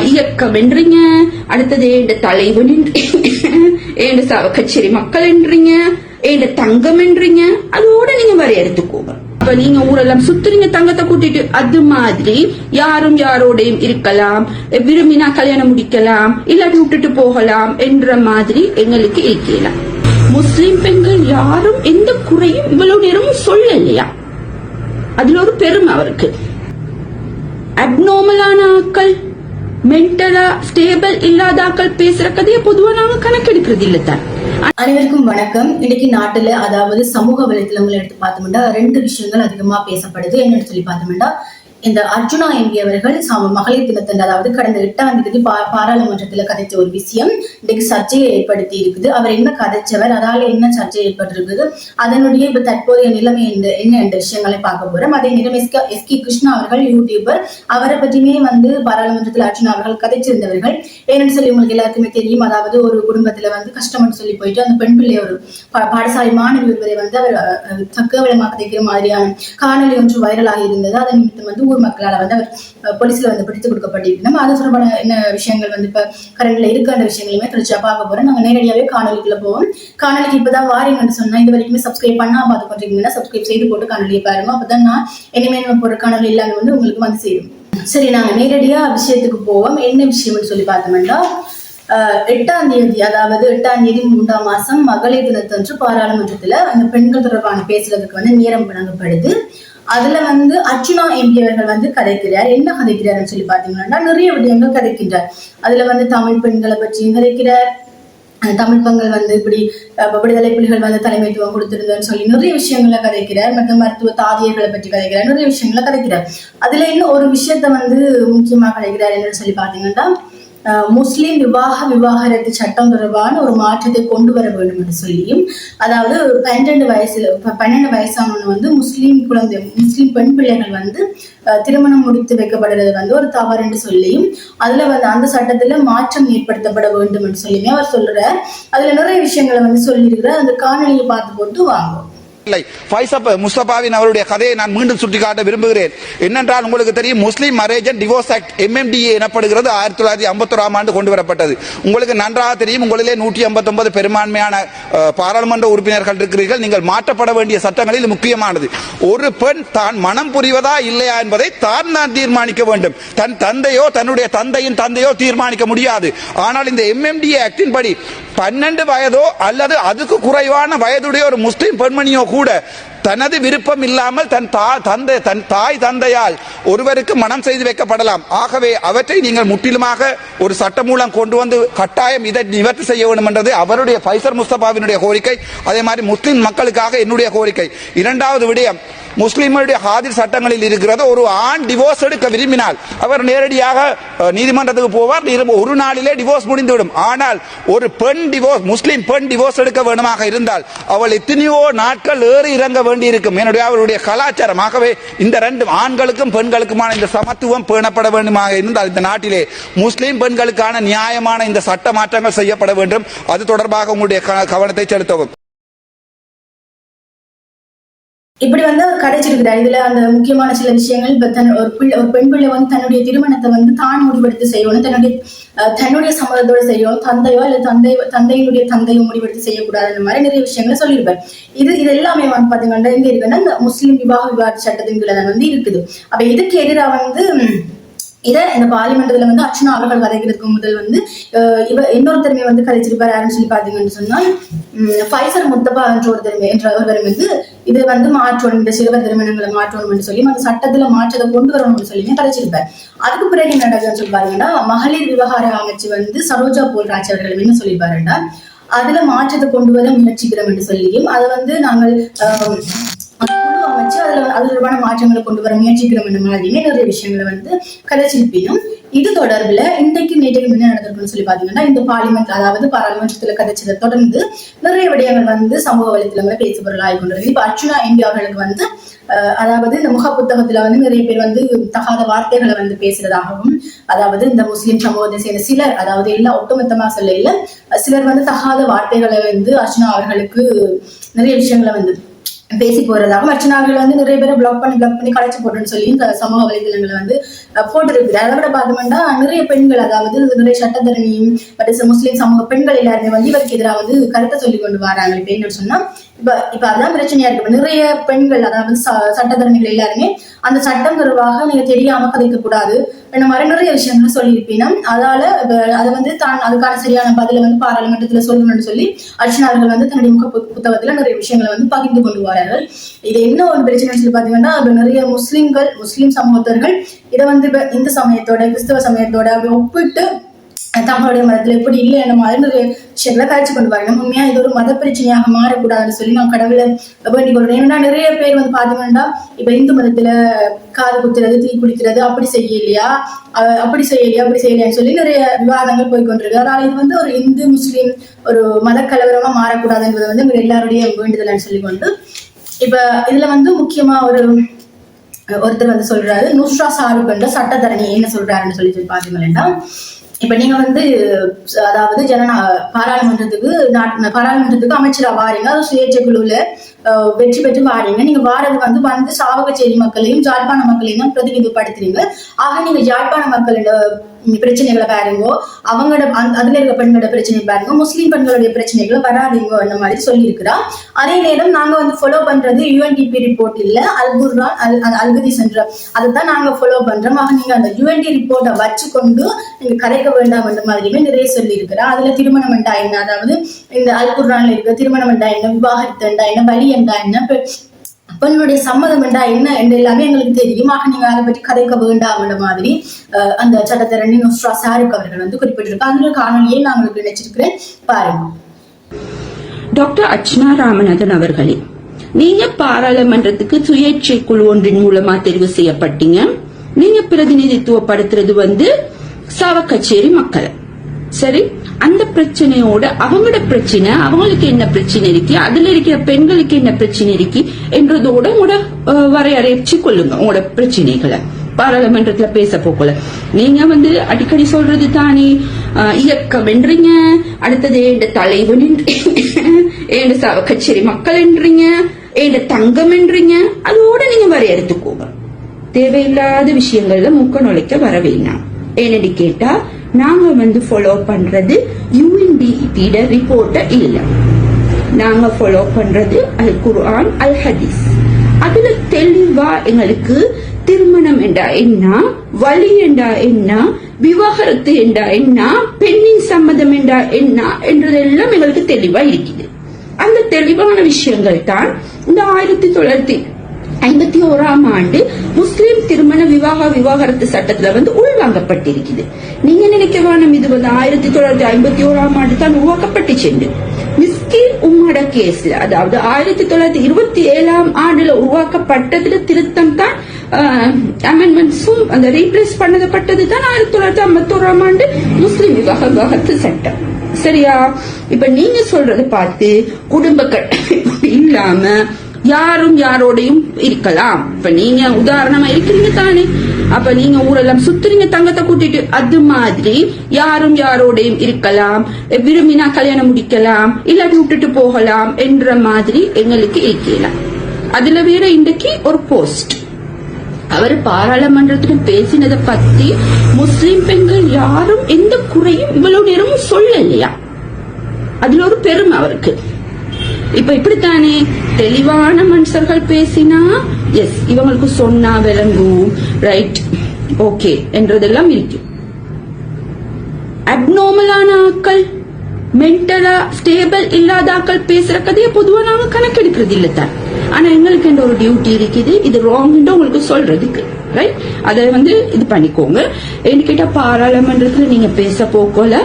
இயக்கம் என்றீங்க. அடுத்தது என்ற தலைவன் ஏண்ட சவ கச்சேரி மக்கள் என்றீங்க. என்ற தங்கம் என்றீங்க. அதோட நீங்க வரையறுத்துக்கோங்க அப்ப நீங்க ஊரெல்லாம் சுத்துறீங்க தங்கத்தை கூட்டிட்டு. அது மாதிரி யாரும் யாரோடையும் இருக்கலாம். விரும்பினா கல்யாணம் முடிக்கலாம் இல்லாட்டி விட்டுட்டு போகலாம் என்ற மாதிரி எங்களுக்கு இருக்கலாம் முஸ்லிம் பெண்கள் யாரும் எந்த குறையும் இவ்வளவு நேரமும் சொல்லலையா? அதுல ஒரு பெருமை அவருக்கு. அப்நார்மலான ஆட்கள். மென்டலா ஸ்டேபிள் இல்லாதாக்கள் பேசுற கதையை பொதுவா நாங்க கணக்கெடுக்கிறது இல்லத்தான் அனைவருக்கும் வணக்கம். இன்னைக்கு நாட்டுல அதாவது சமூக வலைத்தளங்களை எடுத்து பார்த்தோம்னா ரெண்டு விஷயங்கள் அதிகமா பேசப்படுது. என்னன்னு சொல்லி பார்த்தோம்னா இந்த அர்ஜுனா எம்பி அவர்கள் சம மகளிர் தினத்தன்று அதாவது கடந்த எட்டாம் தேதி பா- பாராளுமன்றத்துல கதைச்ச ஒரு விஷயம் இன்னைக்கு சர்ச்சையை ஏற்படுத்தி இருக்குது. அவர் என்ன கதைச்சவர் அதால என்ன சர்ச்சை ஏற்பட்டிருக்குது அதனுடைய இப்ப தற்போதைய நிலைமை என்ன என்ன என்ற விஷயங்களை பார்க்க போறோம். அதே நேரம் எஸ் எஸ் கே கிருஷ்ணா அவர்கள் யூடியூபர் அவரை பற்றியுமே வந்து பாராளுமன்றத்தில் அர்ஜுனா அவர்கள் கதைச்சிருந்தவர்கள். ஏன்னு சொல்லி உங்களுக்கு எல்லாருக்குமே தெரியும் அதாவது ஒரு குடும்பத்துல வந்து கஷ்டம்னு சொல்லி போயிட்டு அந்த பெண் பிள்ளை ஒரு பா- பாடசாலை மாணவி ஒருவரை வந்து அவர் தக்க கேவலமாக கதைக்கிற மாதிரியான காணொலி ஒன்று வைரலாகி இருந்தது. அதன் நிமித்தம் வந்து உள்ளூர் மக்களால் வந்து அவர் போலீஸில் வந்து பிடித்து கொடுக்கப்பட்டிருக்கணும் அது தொடர்பான என்ன விஷயங்கள் வந்து இப்போ கரண்டில் இருக்கின்ற விஷயங்களுமே திருச்சியாக பார்க்க போகிறோம் நாங்கள் நேரடியாகவே காணொலிக்குள்ள போவோம். காணொலிக்கு இப்போ தான் வாரீங்கன்னு சொன்னால் இது வரைக்குமே சப்ஸ்கிரைப் பண்ணால் பார்த்து கொண்டிருக்கீங்கன்னா சப்ஸ்கிரைப் செய்து போட்டு காணொலியை பாருங்க. அப்பதான் நான் இனிமேல் நம்ம போகிற காணொலி இல்லாமல் வந்து உங்களுக்கு வந்து சேரும். சரி நாங்கள் நேரடியாக விஷயத்துக்கு போவோம். என்ன விஷயம்னு சொல்லி பார்த்தோம்னா எட்டாம் தேதி அதாவது எட்டாம் தேதி மூன்றாம் மாசம் மகளிர் தினத்தன்று பாராளுமன்றத்துல அந்த பெண்கள் தொடர்பான பேசுறதுக்கு வந்து நேரம் வழங்கப்படுது. அதுல வந்து அர்ச்சுனா எம்பி அவர்கள் வந்து கதைக்கிறார். என்ன கதைக்கிறார்னு சொல்லி பாத்தீங்கன்னா நிறைய விடயங்கள் கதைக்கின்றார். அதுல வந்து தமிழ் பெண்களை பற்றியும் கதைக்கிறார். தமிழ் பெண்கள் வந்து இப்படி அஹ் விடுதலை புலிகள் வந்து தலைமைத்துவம் கொடுத்திருந்தேன்னு சொல்லி நிறைய விஷயங்களை கதைக்கிறார். மற்றும் மருத்துவ தாதியர்களை பற்றி கதைக்கிறார். நிறைய விஷயங்களை கதைக்கிறார். அதுல இன்னும் ஒரு விஷயத்த வந்து முக்கியமா கதைக்கிறார் என்னன்னு சொல்லி பாத்தீங்கன்னா முஸ்லிம் விவாக விவாகரத்து சட்டம் தொடர்பான ஒரு மாற்றத்தை கொண்டு வர வேண்டும் என்று சொல்லியும் அதாவது பன்னெண்டு வயசுல பன்னெண்டு வயசானவங்க வந்து முஸ்லீம் குழந்தை முஸ்லீம் பெண் பிள்ளைகள் வந்து திருமணம் முடித்து வைக்கப்படுறது வந்து ஒரு தவறு என்று சொல்லியும் அதுல வந்து அந்த சட்டத்துல மாற்றம் ஏற்படுத்தப்பட வேண்டும் என்று சொல்லியுமே அவர் சொல்றார். அதுல நிறைய விஷயங்களை வந்து சொல்லியிருக்கிறார். அந்த காணொலியை பார்த்து போட்டு வாங்குவோம். இல்லை. ஃபைசப் முஸ்தபாவின் அவருடைய கதையை நான் மீண்டும் சுட்டிக்காட்ட விரும்புகிறேன். என்னென்றால் உங்களுக்கு தெரியும் Muslim marriage and divorce act MMDA எனப்படுகிறது. ஆயிரத்தி தொள்ளாயிரத்தி ஐம்பத்தொராம் ஆண்டு கொண்டு வரப்பட்டது. உங்களுக்கு நன்றாக தெரியும் உங்களிலே நூற்றி ஐம்பத்தொன்பது பெரும்பான்மையான பாராளுமன்ற உறுப்பினர்கள் இருக்கிறீர்கள். நீங்கள் மாற்றப்பட வேண்டிய சட்டங்களில் முக்கியமானது. ஒரு பெண் தான் மனம் புரிவதா இல்லையா என்பதை தான் தான் தீர்மானிக்க வேண்டும். தன் தந்தையோ தன்னுடைய தந்தையின் தந்தையோ தீர்மானிக்க முடியாது. ஆனால் இந்த எம்எம்டிஏ ஆக்டின் படி பன்னெண்டு வயதோ அல்லது அதுக்கு குறைவான வயதுடைய ஒரு முஸ்லிம் பெண்மணியோ கூட தனது விருப்பம் இல்லாமல் தன் தா தந்தை தன் தாய் தந்தையால் ஒருவருக்கு மனம் செய்து வைக்கப்படலாம். ஆகவே அவற்றை நீங்கள் முற்றிலுமாக ஒரு சட்டம் மூலம் கொண்டு வந்து கட்டாயம் இதை நிவர்த்தி செய்ய வேண்டும் என்றது அவருடைய ஃபைசர் முஸ்தபாவினுடைய கோரிக்கை. அதே மாதிரி முஸ்லிம் மக்களுக்காக என்னுடைய கோரிக்கை. இரண்டாவது விடயம் முஸ்லிம்களுடைய ஹாதிர் சட்டங்களில் இருக்கிறது. ஒரு ஆண் டிவோர்ஸ் எடுக்க விரும்பினால் அவர் நேரடியாக நீதிமன்றத்துக்கு போவார். ஒரு நாளிலே டிவோர்ஸ் முடிந்துவிடும். ஆனால் ஒரு பெண் டிவோர்ஸ் முஸ்லிம் பெண் டிவோர்ஸ் எடுக்க வேண்டுமாக இருந்தால் அவள் எத்தனையோ நாட்கள் ஏறி இறங்க வேண்டியிருக்கும். என்னுடைய அவருடைய கலாச்சாரம் ஆகவே இந்த ரெண்டு ஆண்களுக்கும் பெண்களுக்குமான இந்த சமத்துவம் பேணப்பட வேண்டுமாக இருந்தால் இந்த நாட்டிலே முஸ்லிம் பெண்களுக்கான நியாயமான இந்த சட்ட மாற்றங்கள் செய்யப்பட வேண்டும். அது தொடர்பாக உங்களுடைய க- கவனத்தை செலுத்தவும். இப்படி வந்து கிடைச்சிருக்கிறார். இதுல அந்த முக்கியமான சில விஷயங்கள் இப்ப தன் ஒரு பிள்ளை ஒரு பெண் பிள்ளை வந்து தன்னுடைய திருமணத்தை வந்து தான் முடிவெடுத்து செய்யணும். தன்னுடைய தன்னுடைய சம்மதத்தோட செய்யணும். தந்தையோ இல்லை தந்தை தந்தையினுடைய தந்தையோ முடிவெடுத்து செய்யக்கூடாது அந்த மாதிரி நிறைய விஷயங்களை சொல்லியிருப்பார். இது இது எல்லாமே வந்து பாத்தீங்கன்னா எங்க இருக்குன்னா இந்த முஸ்லீம் விவாக விவாத சட்டத்தின் கீழே தான் வந்து இருக்குது. அப்ப இதுக்கு எதிராக வந்து இதை இந்த பார்லிமெண்ட்ல வந்து அர்ச்சனா அவர்கள் கதைக்கிறதுக்கு முதல் வந்து அஹ், இவ இன்னொருத்தருமே வந்து கதைச்சிருப்பார் யாருன்னு சொல்லி பாத்தீங்கன்னு சொன்னால் ஃபைசர் முத்தப்பா என்ற திறமை என்ற ஒருவர் வந்து இது வந்து மாற்றணும் இந்த சிறுவர் திருமணங்களை மாற்றணும்னு சொல்லி அந்த சட்டத்துல மாற்றத்தை கொண்டு வரணும்னு சொல்லி கதைச்சிருப்பார். அதுக்கு பிறகு என்ன நடக்குதுன்னு சொல்லி பாருங்கன்னா மகளிர் விவகார அமைச்சு வந்து சரோஜா போல்ராஜ் அவர்கள் என்ன சொல்லியிருப்பாருன்னா அதுல மாற்றத்தை கொண்டு வர முயற்சிக்கிறோம் என்று சொல்லியும் அதை வந்து நாங்கள் ஆஹ், குழு அமைச்சு அது தொடர்பான மாற்றங்களை கொண்டு வர முயற்சிக்கிறோம் இந்த மாதிரியுமே நிறைய விஷயங்களை வந்து கதைச்சிருப்பினும் இது தொடர்பில் இன்றைக்கு நேற்றைக்கு என்ன நடந்திருக்குன்னு சொல்லி பார்த்தீங்கன்னா இந்த பார்லிமெண்ட் அதாவது பாராளுமன்றத்தில் கதைச்சதை தொடர்ந்து நிறைய விடயங்கள் வந்து சமூக வலைத்தளங்களை பேசுபொருள் ஆகி கொண்டிருக்கு. இப்போ அர்ச்சுனா எம்பி அவர்களுக்கு வந்து அதாவது இந்த முக புத்தகத்துல வந்து நிறைய பேர் வந்து தகாத வார்த்தைகளை வந்து பேசுறதாகவும் அதாவது இந்த முஸ்லிம் சமூகத்தை சேர்ந்த சிலர் அதாவது எல்லாம் ஒட்டுமொத்தமா சொல்ல இல்லை சிலர் வந்து தகாத வார்த்தைகளை வந்து அர்ச்சுனா அவர்களுக்கு நிறைய விஷயங்களை வந்து பேசி போறதாகவும் அர்ச்சனாக்கள் வந்து நிறைய பேரை பிளாக் பண்ணி பிளாக் பண்ணி கலைச்சு போடுறேன்னு சொல்லி இந்த சமூக வலைதளங்களை வந்து போட்டிருக்குது. அதை விட பார்த்தோம்னா நிறைய பெண்கள் அதாவது நிறைய சட்டத்தரணியும் முஸ்லீம் சமூக பெண்கள் எல்லாருமே வந்து இவருக்கு எதிராக வந்து கருத்தை சொல்லி கொண்டு வராங்க. இப்ப என்ன சொன்னா இப்ப இப்ப அதான் பிரச்சனையா இருக்கு. நிறைய பெண்கள் அதாவது ச- சட்டத்தரணிகள் எல்லாருமே அந்த சட்டம் தொடர்பாக நீங்க தெரியாம கதைக்க கூடாது. இந்த மாதிரி நிறைய விஷயங்கள் சொல்லியிருப்பீங்க. அதால இப்ப அதை வந்து தான் அதுக்கான சரியான பதில வந்து பாராளுமன்றத்துல சொல்லணும்னு சொல்லி அர்ச்சனார்கள் வந்து தன்னுடைய முக புத்தகத்துல நிறைய விஷயங்களை வந்து பகிர்ந்து கொண்டு வரார்கள். இது என்ன ஒரு பிரச்சனை சொல்லி பாத்தீங்கன்னா நிறைய முஸ்லிம்கள் முஸ்லிம் சமூகத்தர்கள் இதை வந்து இப்ப இந்து சமயத்தோட கிறிஸ்தவ சமயத்தோட அப்படி ஒப்பிட்டு தமிழுடைய மதத்துல எப்படி இல்லை என்ன மாதிரி விஷயங்களை காய்ச்சி கொண்டு வரணும் உண்மையா இது ஒரு மத பிரச்சனையாக மாறக்கூடாதுன்னு சொல்லி நான் கடவுளை வேண்டிக் கொள்றேன். ஏன்னா நிறைய பேர் வந்து பார்த்தோம்னா இப்ப இந்து மதத்துல காது குத்துறது தீ குடிக்கிறது அப்படி செய்யலையா? அப்படி செய்யலையா? அப்படி செய்யலையான்னு சொல்லி நிறைய விவாதங்கள் போய் கொண்டிருக்கு. அதனால இது வந்து ஒரு இந்து முஸ்லீம் ஒரு மத கலவரமா மாறக்கூடாதுன்றது வந்து எல்லாருடைய வேண்டுதல்னு சொல்லி கொண்டு இப்ப இதுல வந்து முக்கியமா ஒரு ஒருத்தர் வந்து சொல்றாரு நுஸ்ரா சாருக் என்ற சட்டத்தரணி என்ன சொல்றாருன்னு சொல்லி சொல்லி பாத்தீங்கன்னா இப்ப நீங்க வந்து அதாவது ஜனநா பாராளுமன்றத்துக்கு பாராளுமன்றத்துக்கு அமைச்சரா வாரீங்க. அது சுயேட்சை குழுல வெற்றி பெற்று வாரீங்க. நீங்க வாரது வந்து வந்து சாவகச்சேரி மக்களையும் ஜாழ்ப்பாண மக்களையும் தான் பிரதிநிதிப்படுத்துறீங்க. ஆக நீங்க ஜாழ்ப்பாண மக்களோட பிரச்சனைகளை பாருங்கோ. அவங்களோட அதுல இருக்க பெண்களோட பிரச்சனை பாருங்க. முஸ்லீம் பெண்களுடைய பிரச்சனைகளை வராதீங்க அந்த மாதிரி சொல்லியிருக்கிறா. அதே நேரம் நாங்க வந்து ஃபாலோ பண்றது யூஎன்டிபி ரிப்போர்ட் இல்ல. அல்புர்ரான் அல் அல்- சென்ற அதுதான் நாங்க ஃபாலோ பண்றோம். ஆக நீங்க அந்த யுஎன்டி ரிப்போர்ட்டை வச்சுக்கொண்டு நீங்க கரைக்க வேண்டாம் அந்த மாதிரியுமே நிறைய சொல்லியிருக்கிறா. அதுல திருமணம் என்ன அதாவது இந்த அல்புர்ரான்ல இருக்க திருமணம் என்ன விவாகரத்து என்ன வழி என்றா என்ன? பெண்களுடைய சம்மதம் என்றா என்ன? என்று எல்லாமே எங்களுக்கு தெரியும். ஆக நீங்க அதை பற்றி கதைக்க வேண்டாம் என்ற மாதிரி அந்த சட்டத்தை ரெண்டு நுஸ்ரா சாருக் அவர்கள் வந்து குறிப்பிட்டிருக்காங்க அந்த காணொலியை நான் உங்களுக்கு நினைச்சிருக்கிறேன் பாருங்க. டாக்டர் அர்ச்சனா ராமநாதன் அவர்களே நீங்க பாராளுமன்றத்துக்கு சுயேட்சை குழு ஒன்றின் மூலமா தெரிவு செய்யப்பட்டீங்க. நீங்க பிரதிநிதித்துவப்படுத்துறது வந்து சாவக்கச்சேரி மக்களை. சரி? அந்த பிரச்சனையோட அவங்களோட பிரச்சனை அவங்களுக்கு என்ன பிரச்சனை இருக்கு அதுல இருக்கிற பெண்களுக்கு என்ன பிரச்சனை இருக்கு என்றதோட உங்களோட வரையறைச்சு கொள்ளுங்க உங்களோட பிரச்சனைகளை. பாராளுமன்றத்துல பேச போக்கல நீங்க வந்து அடிக்கடி சொல்றது தானே இயக்கம் என்றீங்க அடுத்தது என்ற தலைவன் என்ற சவ கச்சேரி மக்கள் என்றீங்க என்ற தங்கம் என்றீங்க அதோட நீங்க வரையறுத்துக்கோங்க. தேவையில்லாத விஷயங்கள்ல மூக்க நுழைக்க வர வேணாம். ஏனடி கேட்டா நாங்க வந்து ஃபாலோ பண்றது யூஎன்டிபியோட ரிப்போர்ட்ட இல்ல. நாங்க ஃபாலோ பண்றது அல் குர்ஆன் அல் ஹதீஸ் அதுல தெளிவா எங்களுக்கு திருமணம் என்றா என்ன வலி என்றா என்ன விவாகரத்து என்றா என்ன பெண்ணின் சம்மதம் என்றா என்ன என்றதெல்லாம் எங்களுக்கு தெளிவா இருக்குது. அந்த தெளிவான விஷயங்கள் தான் இந்த ஆயிரத்தி தொள்ளாயிரத்தி ஐம்பத்தி ஓராம் ஆண்டு முஸ்லீம் திருமண விவாக விவாகரத்து சட்டத்துல வந்து உள்வாங்கப்பட்டிருக்குது. நீங்க நினைக்க இது வந்து ஆயிரத்தி தொள்ளாயிரத்தி ஐம்பத்தி ஓராம் ஆண்டு தான் உருவாக்கப்பட்டுச்சு மிஸ்கின் உம்மட கேஸ்ல அதாவது ஆயிரத்தி தொள்ளாயிரத்தி இருபத்தி ஏழாம் ஆண்டுல உருவாக்கப்பட்டதுல திருத்தம் தான் அமெண்ட்மெண்ட்ஸும் அந்த ரீப்ளேஸ் பண்ணப்பட்டது தான் ஆயிரத்தி தொள்ளாயிரத்தி ஐம்பத்தி ஓராம் ஆண்டு முஸ்லீம் விவாக விவாகரத்து சட்டம். சரியா? இப்ப நீங்க சொல்றத பார்த்து குடும்ப கட்டமைப்பு இல்லாம யாரும் யாரோடையும் இருக்கலாம். இப்ப நீங்க உதாரணமா இருக்கிறீங்க தானே. அப்ப நீங்க ஊரெல்லாம் சுத்துறீங்க தங்கத்தை கூட்டிட்டு. அது மாதிரி யாரும் யாரோடையும் இருக்கலாம். விரும்பினா கல்யாணம் முடிக்கலாம் இல்லாட்டி விட்டுட்டு போகலாம் என்ற மாதிரி எங்களுக்கு இருக்கலாம் அதுல வேற இன்றைக்கு ஒரு போஸ்ட் அவர் பாராளுமன்றத்துல பேசினதை பத்தி முஸ்லிம் பெண்கள் யாரும் எந்த குறையும் இவ்வளவு நேரமும் சொல்லலையா? அதுல ஒரு பெருமை அவருக்கு. இப்ப இப்படித்தானே? தெளிவான மனுஷர்கள் பேசினா எஸ் இவங்களுக்கு சொன்னா விளங்கும். ரைட் ஓகே என்றதெல்லாம் இருக்கு. அப்னோமலான ஆட்கள் மென்டலா ஸ்டேபிள் இல்லாத ஆட்கள் பேசுற கதையை பொதுவா நாங்க கணக்கெடுக்கிறது இல்ல தான். ஆனா எங்களுக்கு என்ற ஒரு டியூட்டி இருக்குது. இது ராங் உங்களுக்கு சொல்றதுக்கு. ரைட் அதை வந்து இது பண்ணிக்கோங்க. என்ன கேட்டா பாராளுமன்றத்துல நீங்க பேச போக்கோல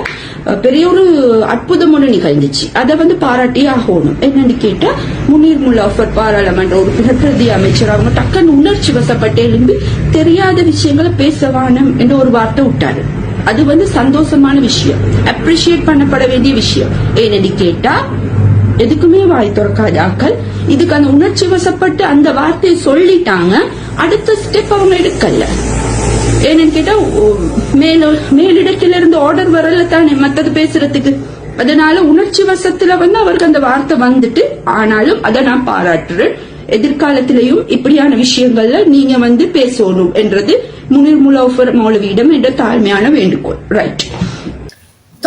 பெரிய ஒரு அற்புதம் ஒன்று நிகழ்ந்துச்சு அதை வந்து பாராட்டி ஆகணும். என்னன்னு கேட்டா முனீர் முலாஃபர் பாராளுமன்ற உறுப்பினர் பிரதி அமைச்சர் அவங்க டக்குன்னு உணர்ச்சி வசப்பட்டு எழும்பி தெரியாத விஷயங்களை பேசவானம் என்று ஒரு வார்த்தை விட்டாரு. அது வந்து சந்தோஷமான விஷயம். அப்ரிஷியேட் பண்ணப்பட வேண்டிய விஷயம். ஏன்னு கேட்டா எதுக்குமே வாய் திறக்காத ஆக்கள் இதுக்கு அந்த உணர்ச்சி வசப்பட்டு அந்த வார்த்தையை சொல்லிட்டாங்க அடுத்த ஸ்டெப் அவங்க எடுக்கல. ஏன்னு கேட்டா ஓ- மேல ஆர்டர் வரல தானே மத்தது பேசுறதுக்கு? அதனால உணர்ச்சி வசத்துல வந்து அவருக்கு அந்த வார்த்தை வந்துட்டு ஆனாலும் அதை நான் பாராட்டுறேன். எதிர்காலத்திலையும் இப்படியான விஷயங்கள்ல நீங்க வந்து பேசணும் என்றது முனிர் முலோஃபர் மௌலவியிடம் என்ற தாழ்மையான வேண்டுகோள். ரைட்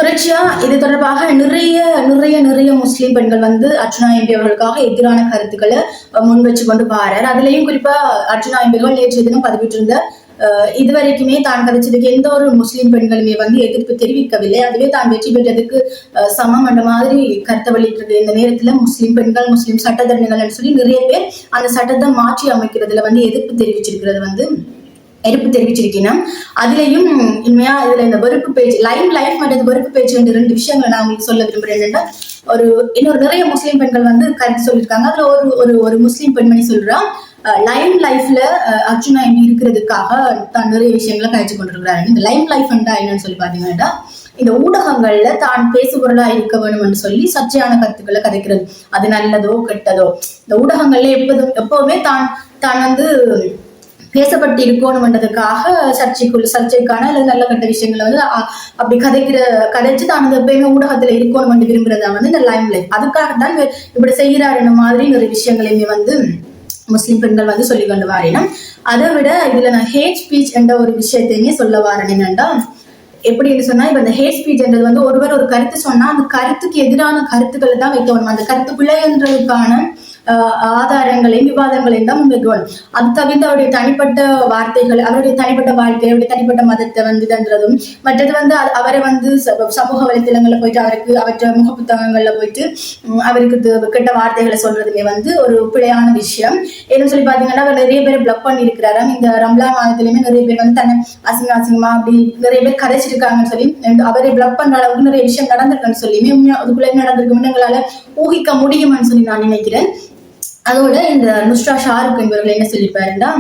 தொடர்ச்சியா இது தொடர்பாக நிறைய நிறைய நிறைய முஸ்லீம் பெண்கள் வந்து அர்ஜுனா எம்பி அவர்களுக்காக எதிரான கருத்துக்களை முன் வச்சு கொண்டு பாரு அதுலயும் குறிப்பா அர்ச்சனா எம்பிகள் நேற்று தினம் பதிவிட்டிருந்த அஹ், இதுவரைக்குமே தான் கதைச்சதுக்கு எந்த ஒரு முஸ்லீம் பெண்களுமே வந்து எதிர்ப்பு தெரிவிக்கவில்லை. அதுவே தான் வெற்றி பெற்றதுக்கு அஹ், சமம் அந்த மாதிரி கருத்தை வெளியிட்டிருக்க இந்த நேரத்துல முஸ்லீம் பெண்கள் முஸ்லீம் சட்டத்தரணிகள் சொல்லி நிறைய பேர் அந்த சட்டத்தை மாற்றி அமைக்கிறதுல வந்து எதிர்ப்பு தெரிவிச்சிருக்கிறது வந்து எதிர்ப்பு தெரிவிச்சிருக்கேன் அதுலயும் உண்மையா இதுல இந்த வெறுப்பு பேச்சு லைவ் லைஃப் மற்றும் வெறுப்பு பேச்சு என்ற ரெண்டு விஷயங்களை நான் உங்களுக்கு சொல்ல விரும்புறேன். என்னன்னா ஒரு இன்னொரு நிறைய முஸ்லீம் பெண்கள் வந்து கருத்து சொல்லியிருக்காங்க. அதுல ஒரு ஒரு ஒரு முஸ்லீம் பெண்மணி சொல்றான் லைம் லைஃப்ல அர்ஜுனா எம்பி இருக்கிறதுக்காக தான் நிறைய விஷயங்களை கழிச்சு கொண்டிருக்கிறாரு. இந்த லைம் லைஃப் என்னன்னு சொல்லி பாத்தீங்கன்னா இந்த ஊடகங்கள்ல தான் பேசுபொருளா இருக்க வேணும்னு சொல்லி சர்ச்சையான கருத்துக்களை கதைக்கிறது. அது நல்லதோ கெட்டதோ. இந்த ஊடகங்கள்ல எப்போதும் எப்பவுமே தான் தான் வந்து பேசப்பட்டு இருக்கணும்ன்றதுக்காக சர்ச்சைக்குள்ள சர்ச்சைக்கான அல்லது நல்ல கட்ட விஷயங்களை வந்து அப்படி கதைக்கிற கதைச்சு தான் அந்த எப்பயுமே ஊடகத்துல இருக்கணும்னு விரும்புறதா வந்து இந்த லைம் லைஃப் அதுக்காக தான் இப்படி செய்கிறாருன்ற மாதிரி நிறைய விஷயங்களையுமே வந்து முஸ்லிம் பெண்கள் வந்து சொல்லி கொண்டு வாரினம் அதை விட இதுல நான் ஹேட் ஸ்பீச் என்ற ஒரு விஷயத்தையுமே சொல்ல வாரேன். என்னன்னா எப்படின்னு சொன்னா இப்ப இந்த ஹேட் ஸ்பீச்ன்றது வந்து ஒருவர் ஒரு கருத்து சொன்னா அந்த கருத்துக்கு எதிரான கருத்துக்களை தான் வைக்கணும் அந்த கருத்து பிள்ளைன்றதுக்கான ஆதாரங்களையும் விவாதங்களையும் தான் முன்வைக்கணும் அது தவிர்த்து அவருடைய தனிப்பட்ட வார்த்தைகள் அவருடைய தனிப்பட்ட வாழ்க்கை அவருடைய தனிப்பட்ட மதத்தை வந்து தந்துறதும் மற்றது வந்து அவரை வந்து ச- சமூக வலைத்தளங்கள்ல போயிட்டு அவருக்கு அவற்ற முக புத்தகங்கள்ல போயிட்டு அவருக்கு கெட்ட வார்த்தைகளை சொல்றதுமே வந்து ஒரு பிழையான விஷயம். ஏன்னு சொல்லி பாத்தீங்கன்னா அவர் நிறைய பேர் பிளக் பண்ணியிருக்கிறாராம். இந்த ரம்லா மாதத்துலயுமே நிறைய பேர் வந்து தன்னை அசிங்க அசிங்கமா அப்படி நிறைய பேர் கதைச்சிருக்காங்கன்னு சொல்லி அவரை பிளக் பண்ற அளவுக்கு நிறைய விஷயம் நடந்திருக்குன்னு சொல்லியுமே அதுக்குள்ள என்ன எங்களால ஊகிக்க முடியுமான்னு சொல்லி நான் நினைக்கிறேன். அதோட இந்த நுஸ்ரா ஷாருக் என்பவர்கள் என்ன சொல்லியிருப்பாருன்னா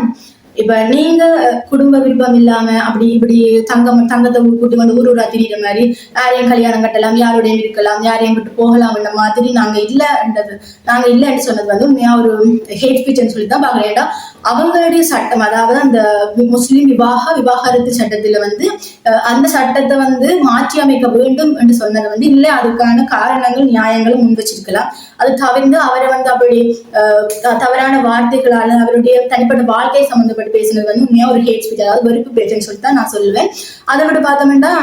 இப்ப நீங்க குடும்ப விருப்பம் இல்லாம அப்படி இப்படி தங்கம் தங்கத்தை கூட்டி கொண்டு ஊர் ஊரா திரியிற மாதிரி யாரையும் கல்யாணம் கட்டலாம் யாரோடையும் இருக்கலாம் யாரையும் விட்டு போகலாம் இந்த மாதிரி நாங்க இல்லைன்றது நாங்க இல்லைன்னு சொன்னது வந்து உண்மையா ஒரு ஹேட் ஸ்பீச்னு சொல்லி தான் பாக்குறேன் அவங்களுடைய சட்டம் அதாவது அந்த முஸ்லிம் விவாக விவாகரத்து சட்டத்துல வந்து அந்த சட்டத்தை வந்து மாற்றி அமைக்க வேண்டும் என்று சொன்னது வந்து இல்லை அதுக்கான காரணங்கள் நியாயங்களும் முன் வச்சிருக்கலாம். அது தவிர்த்து அவரை வந்து அப்படி தவறான வார்த்தைகளால அவருடைய தனிப்பட்ட வாழ்க்கை சம்பந்தப்பட்டு பேசினது வந்து உண்மையா ஒரு ஹேட் ஸ்பீச் அதாவது வெறுப்பு பேச்சுன்னு சொல்லிட்டு தான் நான் சொல்லுவேன். அதை விட பார்த்தோம்னா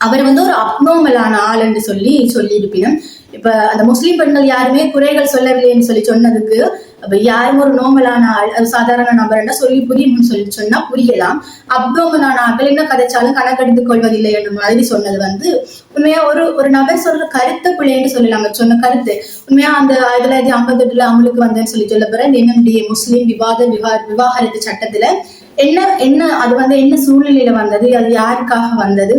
அவர் வந்து ஒரு அப்னோமலான ஆள் என்று சொல்லி சொல்லி இருப்பினும் இப்ப அந்த முஸ்லீம் பெண்கள் யாருமே குறைகள் சொல்லவில்லைன்னு சொல்லி சொன்னதுக்கு அப்ப யாரும் ஒரு நோமலான ஆள் அது சாதாரண நபர் சொல்லி புரியும்னு சொல்லி சொன்னா புரியலாம். அப்னோமலான ஆட்கள் என்ன கதைச்சாலும் கணக்கெடுத்துக் கொள்வதில்லை என்ற மாதிரி சொன்னது வந்து உண்மையா ஒரு ஒரு நபர் சொல்ற கருத்து பிள்ளைன்னு சொல்லலாம். சொன்ன கருத்து உண்மையா அந்த ஆயிரத்தி தொள்ளாயிரத்தி ஐம்பத்தி எட்டுல அமலுக்கு வந்தேன்னு சொல்லி சொல்ல போற இந்த என்எம்டிஏ விவாத விவா விவாகரத்து சட்டத்துல என்ன என்ன அது வந்து என்ன சூழ்நிலையில வந்தது அது யாருக்காக வந்தது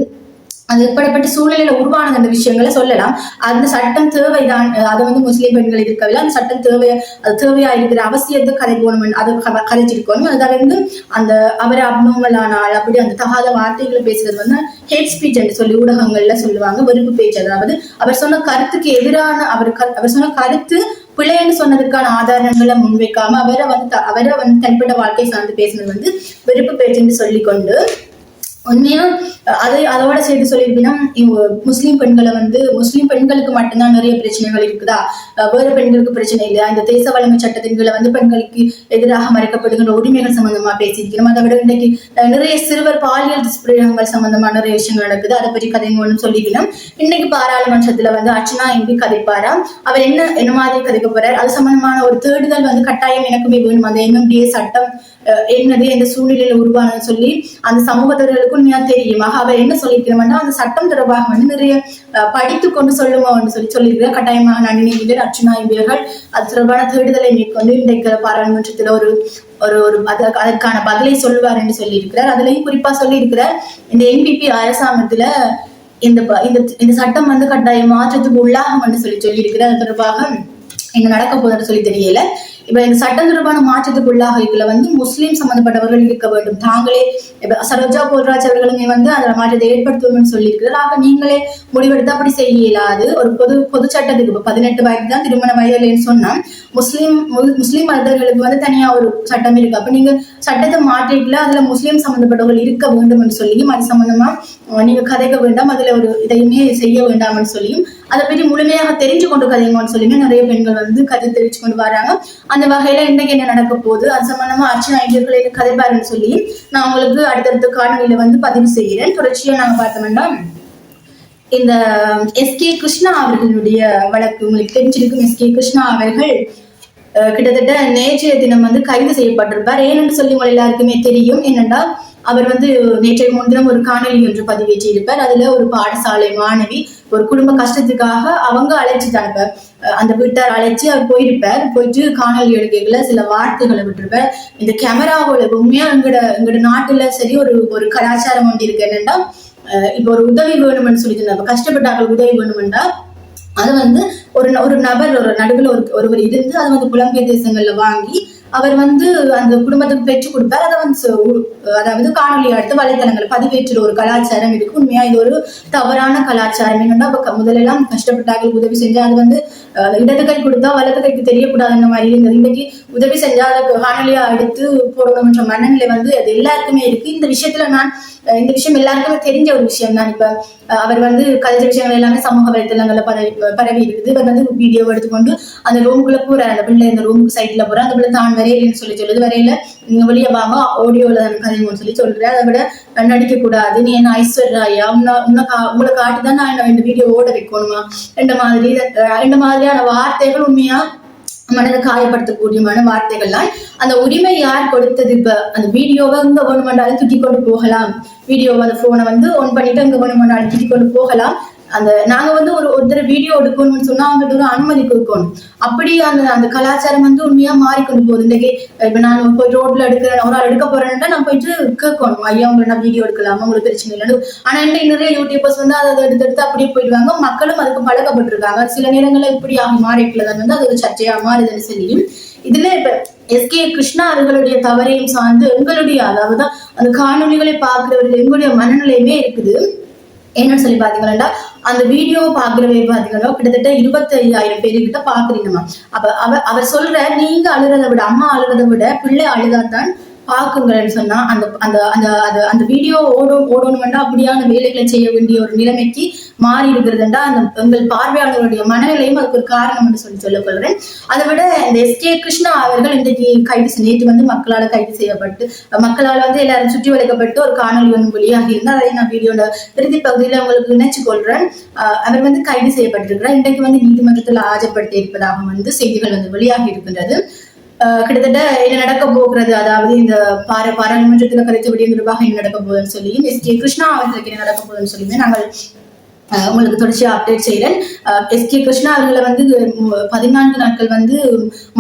அது எப்படிப்பட்ட சூழ்நிலையில உருவானது அந்த விஷயங்களை சொல்லலாம். அந்த சட்டம் தேவைதான். அதை வந்து முஸ்லீம் பெண்கள் இருக்கவில்லை அந்த சட்டம் தேவை அது தேவையா இருக்கிற அவசியத்தை கதை போகணும் அது க- கதைச்சிருக்கணும் அதை வந்து அந்த அவரை அப்னோமலான ஆள் அப்படி அந்த தகாத வார்த்தைகளை பேசுறது வந்து ஹேட் ஸ்பீச் என்று சொல்லி ஊடகங்கள்ல சொல்லுவாங்க. வெறுப்பு பேச்சு. அதாவது அவர் சொன்ன கருத்துக்கு எதிரான அவர் அவர் சொன்ன கருத்து பிள்ளைன்னு சொன்னதுக்கான ஆதாரங்களை முன்வைக்காம அவரை வந்து த- அவரை வந்து தனிப்பட்ட வாழ்க்கை சார்ந்து பேசுனது வந்து வெறுப்பு பேச்சுன்னு சொல்லிக்கொண்டு உண்மையா? அதை அதோட சேர்த்து சொல்லியிருப்பீங்கன்னா முஸ்லீம் பெண்களை வந்து முஸ்லீம் பெண்களுக்கு மட்டும்தான் நிறைய பிரச்சனைகள் இருக்குதா? வேறு பெண்களுக்கு பிரச்சனை இல்லையா? இந்த தேச வளமை சட்டத்தின் கீழே வந்து பெண்களுக்கு எதிராக மறைக்கப்படுகின்ற உரிமைகள் சம்பந்தமா பேசியிருக்கிறோம். அதை விட இன்னைக்கு நிறைய சிறுவர் பாலியல் துஷ்பிரயோகங்கள் சம்பந்தமா நிறைய விஷயங்கள் நடக்குது. அதை பற்றி கதைங்கன்னு சொல்லிக்கணும். இன்னைக்கு பாராளுமன்றத்துல வந்து அர்ச்சனா எம்பி கதைப்பாரா? அவர் என்ன என்ன மாதிரி கதைக்க போறார்? அது சம்பந்தமான ஒரு தேடுதல் வந்து கட்டாயம் எனக்குமே வேணும். அந்த எம்எம்டிஏ சட்டம் என்னது எந்த சூழ்நிலையில உருவானு சொல்லி அந்த சமூகத்தவர்களுக்கு உண்மையா தெரியும். ஆக அவர் என்ன சொல்லியிருக்கிறோம்னா அந்த சட்டம் தொடர்பாக வந்து நிறைய அஹ், படித்து கொண்டு சொல்லுவோம்னு சொல்லி சொல்லியிருக்கிறார். கட்டாயமாக நான் நினைக்கிறேன் அர்ச்சனா இவர்கள் அது தொடர்பான தேடுதலை மேற்கொண்டு இன்றைக்கு பாராளுமன்றத்துல ஒரு ஒரு ஒரு அதற்கான பதிலை சொல்லுவார் என்று சொல்லியிருக்கிறார். அதுலயும் குறிப்பா சொல்லியிருக்கிறார் இந்த என்பிபி அரசாங்கத்துல இந்த இந்த இந்த சட்டம் வந்து கட்டாயம் மாற்றத்துக்கு உள்ளாகும் என்று சொல்லி சொல்லியிருக்கிறார். அது தொடர்பாக இங்க நடக்க போகுதுன்னு சொல்லி தெரியல. இப்ப இந்த சட்டம் தொடர்பான மாற்றத்துக்குள்ளாக இதுல வந்து முஸ்லீம் சம்பந்தப்பட்டவர்கள் இருக்க வேண்டும். தாங்களே சரோஜா போல்ராஜ் அவர்களுமே வந்து அந்த மாற்றத்தை ஏற்படுத்துவோம்னு சொல்லியிருக்கிறார். ஆக நீங்களே முடிவெடுத்து அப்படி செய்ய இயலாது ஒரு பொது பொது சட்டத்துக்கு இப்ப பதினெட்டு வயது தான் திருமண வயதுலன்னு சொன்னா முஸ்லீம் முஸ்லீம் மதர்களுக்கு வந்து தனியா ஒரு சட்டம் இருக்கு. அப்ப நீங்க சட்டத்தை மாற்றிக்கல அதுல முஸ்லீம் சம்பந்தப்பட்டவர்கள் இருக்க வேண்டும் என்று சொல்லியும் அது சம்பந்தமா நீங்க கதைக்க வேண்டாம் அதுல ஒரு இதையுமே செய்ய வேண்டாம்னு சொல்லியும் அதை பற்றி முழுமையாக தெரிஞ்சு கொண்டு கதைங்கன்னு சொல்லியுமே நிறைய பெண்கள் வந்து கதை தெரிவிச்சு கொண்டு வராங்க. அந்த வகையில இன்னைக்கு என்ன நடக்க போகுது? அது சம்பந்தமா அர்ச்சனா ஐயர்களை கதைப்பாருன்னு சொல்லி நான் உங்களுக்கு அடுத்தடுத்த காணொலியில வந்து பதிவு செய்கிறேன். தொடர்ச்சியா நாங்க பார்த்தோம்னா இந்த எஸ் கே கிருஷ்ணா அவர்களுடைய வழக்கு உங்களுக்கு தெரிஞ்சிருக்கும். எஸ் கே கிருஷ்ணா அவர்கள் கிட்டத்தட்ட நேற்றைய தினம் வந்து கைது செய்யப்பட்டிருப்பார். ஏனென்று சொல்லி உங்கள் எல்லாருக்குமே தெரியும். என்னென்னா அவர் வந்து நேற்றைய முன்தினம் ஒரு காணொலி ஒன்று பதிவேற்றியிருப்பார். அதுல ஒரு பாடசாலை மாணவி ஒரு குடும்ப கஷ்டத்துக்காக அவங்க அழைச்சிட்டாங்க அஹ், அந்த வீட்டார் அழைச்சி அவர் போயிருப்பார். போயிட்டு காணொலி எடுக்கல சில வார்த்தைகளை விட்டுருப்பார். இந்த கேமராவோட உண்மையா எங்களோட எங்களோட நாட்டுல சரி ஒரு ஒரு கலாச்சாரம் ஒன்று இருக்கு. என்னன்னா இப்போ ஒரு உதவி வேணும்னு சொல்லிட்டு நம்ம கஷ்டப்பட்டாக்கள் உதவி வேணுமெண்டா அது வந்து ஒரு ந- ஒரு நபர் ஒரு நடுவில் ஒரு ஒருவர் இருந்து அதை வந்து புலம்பெயர் தேசங்கள்ல வாங்கி அவர் வந்து அந்த குடும்பத்துக்கு பெற்றுக் கொடுப்பார். அதை வந்து அதாவது காணொலி அடுத்து வலைத்தளங்கள் பதிவேற்றுற ஒரு கலாச்சாரம் இருக்கு. உண்மையா இது ஒரு தவறான கலாச்சாரம். என்னன்னா இப்ப முதலெல்லாம் கஷ்டப்பட்டார்கள் உதவி செஞ்சா அது வந்து இடது கை கொடுத்தா வலது கைக்கு தெரியக்கூடாது அந்த மாதிரி இருந்தது. இன்னைக்கு உதவி செஞ்சா அதை காணொலியா எடுத்து போடணும்ன்ற மனநிலை வந்து அது எல்லாருக்குமே இருக்கு. இந்த விஷயத்துல நான் இந்த விஷயம் எல்லாருக்குமே தெரிஞ்ச ஒரு விஷயம் தான் இப்ப அவர் வந்து கதைச்ச விஷயங்கள் எல்லாமே சமூக வலைத்தளங்கள்ல பரவி பரவி இருக்குது. இவர் வந்து வீடியோ எடுத்துக்கொண்டு அந்த ரூமுக்குள்ள போற அந்த பிள்ளை இந்த ரூமுக்கு சைட்ல போற அந்த பிள்ளை தான் வரையிலன்னு சொல்லி சொல்லுது. வரையில நீங்க வெளியே வாங்க ஆடியோல தான் கதைங்கன்னு சொல்லி சொல்றேன் அதை விட நடிக்க கூடாது. நீ என்ன ஐஸ்வர்யா உன்னை உன்னை கா உங்களை காட்டி தான் நான் இந்த வீடியோ ஓட வைக்கணுமா? ரெண்டு மாதிரி ரெண்டு மாதிரியான வார்த்தைகள் உண்மையா மனதை காயப்படுத்தக்கூடியமான வார்த்தைகள்லாம் அந்த உரிமை யார் கொடுத்தது இப்ப? அந்த வீடியோவை இங்க வேணுமென்றாலும் தூக்கி கொண்டு போகலாம். வீடியோவை அந்த போனை வந்து ஆன் பண்ணிட்டு அங்க வேணுமென்றாலும் தூக்கி கொண்டு போகலாம். அந்த நாங்க வந்து ஒரு ஒருத்தர் வீடியோ எடுக்கணும்னு சொன்னா அவங்ககிட்ட ஒரு அனுமதி கொடுக்கணும். அப்படி அந்த அந்த கலாச்சாரம் வந்து உண்மையா மாறிக்கொண்டு போகுது. இந்த இப்ப நான் போய் ரோட்ல எடுக்கிறேன் ஒரு ஆள் எடுக்க போறேன்னா நான் போயிட்டு கேட்கணும். ஐயா உங்களை நான் வீடியோ எடுக்கலாமா உங்களுக்கு பிரச்சனை இல்லை ஆனா என்ன நிறைய யூடியூபர்ஸ் வந்து அதை எடுத்து எடுத்து அப்படியே போயிடுவாங்க. மக்களும் அதுக்கு பழக்கப்பட்டிருக்காங்க. சில நேரங்கள்ல ஆகி மாறிக்கலதான் வந்து அது ஒரு சர்ச்சையா மாறுதுன்னு சொல்லியும். இதுல இப்ப எஸ் கே கிருஷ்ணா அவர்களுடைய தவறையும் சார்ந்து எங்களுடைய அதாவது அந்த காணொளிகளை பார்க்கிறவர்கள் எங்களுடைய மனநிலையுமே இருக்குது. என்னன்னு சொல்லி பாத்தீங்கன்னா அந்த வீடியோ பாக்குறவே பாத்தீங்கன்னா கிட்டத்தட்ட இருபத்தி ஐயாயிரம் பேரு கிட்ட பாக்குறீங்கம்மா அப்ப அவர் அவர் சொல்ற நீங்க அழுகிறத விட அம்மா அழுகிறத விட பிள்ளை அழுதாதான் பாக்குங்கள்னு சொன்னா அந்த அந்த அந்த அந்த அந்த வீடியோ ஓடும் ஓடணும்னா அப்படியான வேலைகளை செய்ய வேண்டிய ஒரு நிலைமைக்கு மாறி இருக்கிறதுண்டா அந்த எங்கள் பார்வையாளர்களுடைய மனநிலையும் அதுக்கு ஒரு காரணம் என்று சொல்லி சொல்ல அதை விட இந்த எஸ் கே கிருஷ்ணா அவர்கள் இன்றைக்கு கைது செய்~ நேற்று வந்து மக்களால் கைது செய்யப்பட்டு மக்களால் வந்து எல்லாரும் சுற்றி வளைக்கப்பட்டு ஒரு காணொலி ஒன்று வழியாக இருந்தால் அதை நான் வீடியோட இறுதி பகுதியில் உங்களுக்கு நினைச்சு கொள்றேன் ஆஹ் அவர் வந்து கைது செய்யப்பட்டிருக்கிறார். இன்றைக்கு வந்து நீதிமன்றத்தில் ஆஜர்படுத்தி இருப்பதாக வந்து செய்திகள் வந்து வெளியாகி இருக்கின்றது. கிட்டத்தட்ட என்ன நடக்க போகிறது? அதாவது இந்த பார பாராளுமன்றத்தில் கருத்து விடிய நிர்வாகம் என்ன நடக்க போகுதுன்னு சொல்லி எஸ். கே கிருஷ்ணா அவர்களுக்கு என்ன நடக்க போகுதுன்னு சொல்லி நாங்கள் உங்களுக்கு தொடர்ச்சியாக அப்டேட் செய்கிறேன் எஸ் கே கிருஷ்ணா அவர்களை வந்து பதினான்கு நாட்கள் வந்து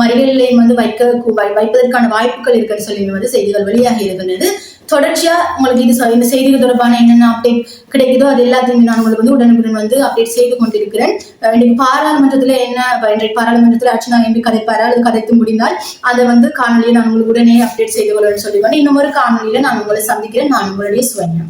மறியலையும் வந்து வைக்க வைப்பதற்கான வாய்ப்புகள் இருக்குன்னு சொல்லி வந்து செய்திகள் வெளியாகி இருக்கின்றது. தொடர்ச்சியா உங்களுக்கு இது இந்த செய்திகள் தொடர்பான என்னென்ன அப்டேட் கிடைக்குதோ அது எல்லாத்தையுமே நான் உங்களுக்கு வந்து உடனுக்குடன் வந்து அப்டேட் செய்து கொண்டிருக்கிறேன். இன்றைக்கு பாராளுமன்றத்துல என்ன இன்றைக்கு பாராளுமன்றத்துல அர்ச்சனா எம்பி கதைப்பாரா? அது கதைத்து முடிந்தால் அதை வந்து காணொலியை நான் உங்களுக்கு உடனே அப்டேட் செய்து கொள்வேன் சொல்லி வந்து இன்னும் ஒரு காணொலியில நான் உங்களை சந்திக்கிறேன். நான் உங்களுடைய சுவன்யா